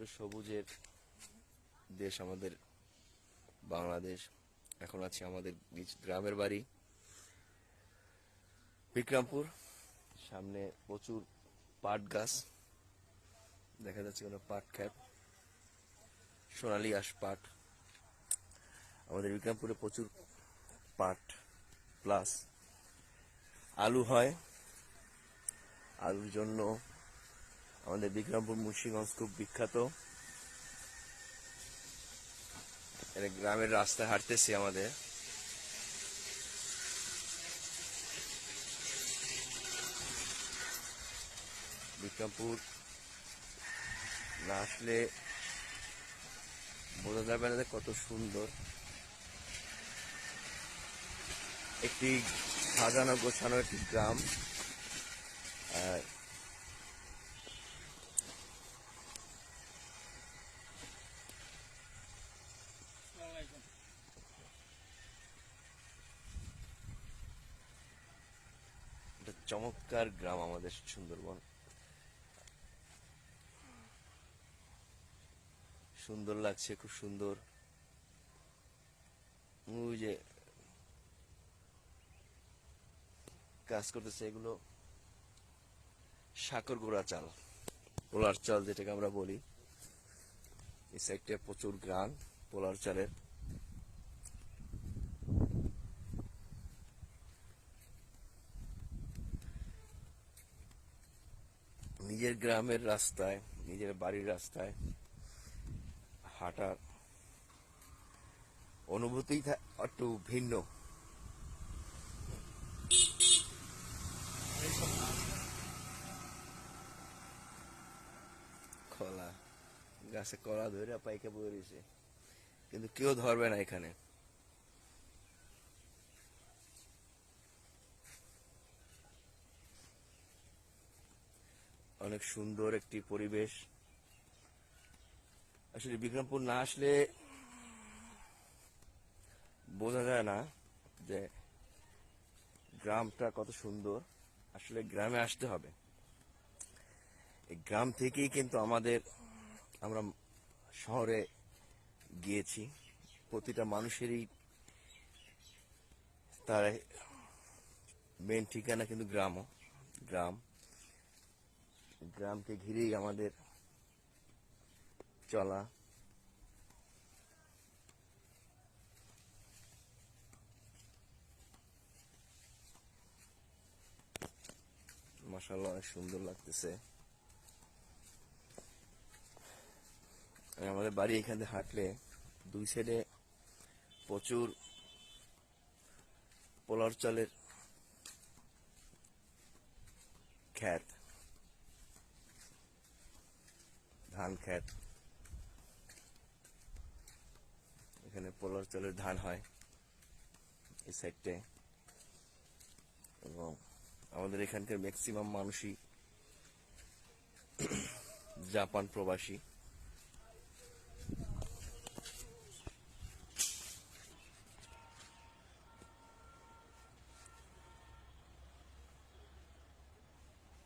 চিরসবুজের দেশ আমাদের বাংলাদেশ। এখন আছি আমাদের নিজ গ্রামের বাড়ি, বিক্রমপুর। সামনে প্রচুর পাট গাছ, দেখা যাচ্ছে কোনো পাট খ্যাপ সোনালি আঁশ পাট। আমাদের বিক্রমপুরে প্রচুর পাট, প্লাস আলু হয়। আলুর জন্য আমাদের বিক্রমপুর মুন্সিগঞ্জ খুব বিখ্যাত। গ্রামের রাস্তায় হাঁটতেছি আমাদের। বিক্রমপুর না আসলে বোঝা যাবে না কত সুন্দর। একটি সাজানো গোছানো একটি গ্রাম। আর চমৎকার গ্রাম আমাদের সুন্দরবন। সুন্দর লাগছে, খুব সুন্দর। ওই যে কাজ করতেছে এগুলো সাকর গোড়া চাল, পোলার চাল যেটাকে আমরা বলি। এই সাইডটা প্রচুর গ্রান পোলার চালের নিজের গ্রামের রাস্তায়, নিজের বাড়ির রাস্তায় হাঁটার অনুভূতি একটু ভিন্ন। কলা গাছে কলা ধরে পাইকে বয়ে রয়েছে কিন্তু কেউ ধরবে না এখানে। অনেক সুন্দর একটি পরিবেশ। আসলে বিক্রমপুর না আসলে বোঝা যায় না যে গ্রামটা কত সুন্দর। আসলে গ্রামে আসতে হবে। এই গ্রাম থেকেই কিন্তু আমাদের আমরা শহরে গিয়েছি। প্রতিটা মানুষেরই তার মেন ঠিকানা কিন্তু গ্রামও। গ্রাম। গ্রামকে ঘিরেই আমাদের চলা। মাসাল্লাহ অনেক সুন্দর লাগতেছে। আমাদের বাড়ি এখানে হাঁটলে দুই সাইডে প্রচুর পোলার চালের খ্যাত ধান খ্যাত এখানে পোলার চালের ধান হয় এই সাইডটায় এবং আমাদের এখানকার ম্যাক্সিমাম মানুষই জাপান প্রবাসী।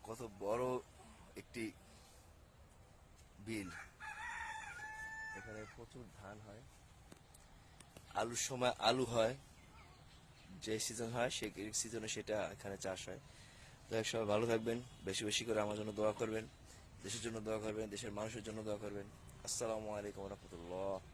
কত বড় একটি বিল। এখানে প্রচুর ধান হয়। আলুর সময় আলু হয়, যে সিজন হয় সেই সিজনে সেটা এখানে চাষ হয়। তো এক সময় ভালো থাকবেন, বেশি বেশি করে আমার জন্য দোয়া করবেন, দেশের জন্য দোয়া করবেন, দেশের মানুষের জন্য দোয়া করবেন। আসসালামু আলাইকুম রহমতুল্লাহ।